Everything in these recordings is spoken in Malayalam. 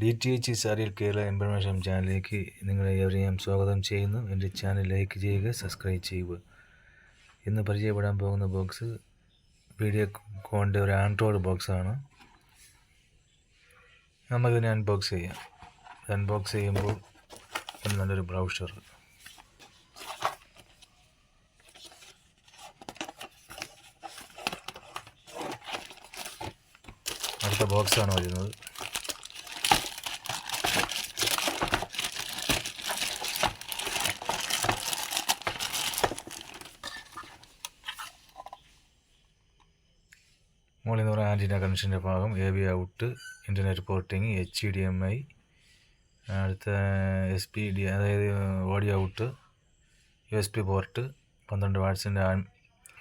ഡി ടി എച്ച് സാരിയൽ കേരള ഇൻഫർമേഷൻ ചാനലിലേക്ക് നിങ്ങളെ എവരെയും സ്വാഗതം ചെയ്യുന്നു. എന്റെ ചാനൽ ലൈക്ക് ചെയ്യുക സബ്സ്ക്രൈബ് ചെയ്യുക. ഇന്ന് പരിചയപ്പെടാൻ പോകുന്ന ബോക്സ് വീഡിയോ കോണിന്റെ ഒരു ആൻഡ്രോയിഡ് ബോക്സാണ് നമുക്കിതിനെ അൺബോക്സ് ചെയ്യാം. അൺബോക്സ് ചെയ്യുമ്പോൾ നല്ലൊരു ബ്രൗഷർ അടുത്ത ബോക്സാണ് വരുന്നത്. മുകളിൽ നിന്ന് പറയുന്ന ആന്റിന കണക്ഷന്റെ ഭാഗം A B out internet porting H D M I അടുത്ത എസ് പി ഡി അതായത് audio out U S P port പന്ത്രണ്ട് വാട്സിന്റെ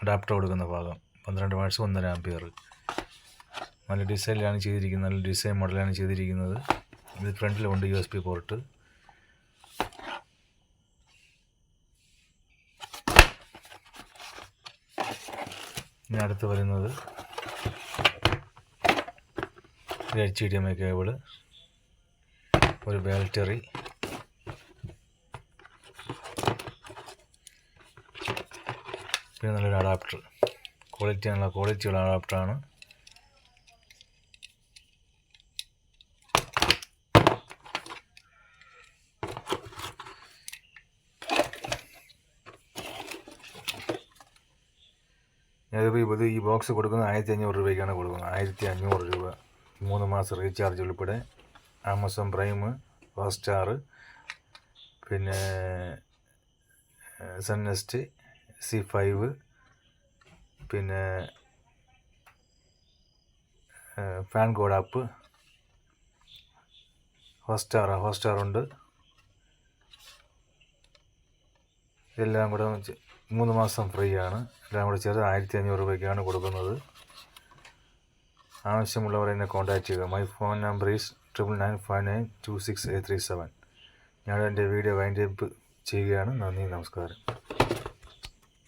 അഡാപ്റ്റർ കൊടുക്കുന്ന ഭാഗം പന്ത്രണ്ട് വാട്സ് ഒന്നര ആംപിയർ നല്ല ഡിസൈനിലാണ് ചെയ്തിരിക്കുന്നത് നല്ല ഡിസൈൻ മോഡലാണ് ചെയ്തിരിക്കുന്നത്. ഇത് ഫ്രണ്ടിലുണ്ട് യു എസ് പി പോർട്ട് ഇനി അടുത്ത് വരുന്നത് ഒരു H D M I cable ഒരു ബാറ്ററി പിന്നെ നല്ലൊരു അഡാപ്റ്റർ ക്വാളിറ്റി നല്ല ക്വാളിറ്റിയുള്ള അഡാപ്റ്ററാണ് ഞാനിപ്പോൾ ഇത് ഈ ബോക്സ് കൊടുക്കുന്നത് ആയിരത്തി അഞ്ഞൂറ് രൂപയ്ക്കാണ് കൊടുക്കുന്നത്. ആയിരത്തി അഞ്ഞൂറ് രൂപ. മൂന്ന് മാസം റീചാർജ് ഉൾപ്പെടെ. ആമസോൺ പ്രൈം ഹോട്ട്സ്റ്റാർ പിന്നെ സൺ നെസ്റ്റ് സി ഫൈവ് പിന്നെ FanCode app Hotstar Hotstar ഉണ്ട്. ഇതെല്ലാം കൂടെ മൂന്ന് മാസം ഫ്രീ ആണ് എല്ലാം കൂടെ ചേർത്ത് ആയിരത്തി അഞ്ഞൂറ് രൂപയ്ക്കാണ് കൊടുക്കുന്നത്. ആവശ്യമുള്ളവർ എന്നെ കോൺടാക്ട് ചെയ്യുക. My phone number is triple nine five nine two six eight three seven ഞാൻ എന്റെ വീഡിയോ വൈൻഡ് ചെയ്യുകയാണ്. നന്ദി നമസ്കാരം.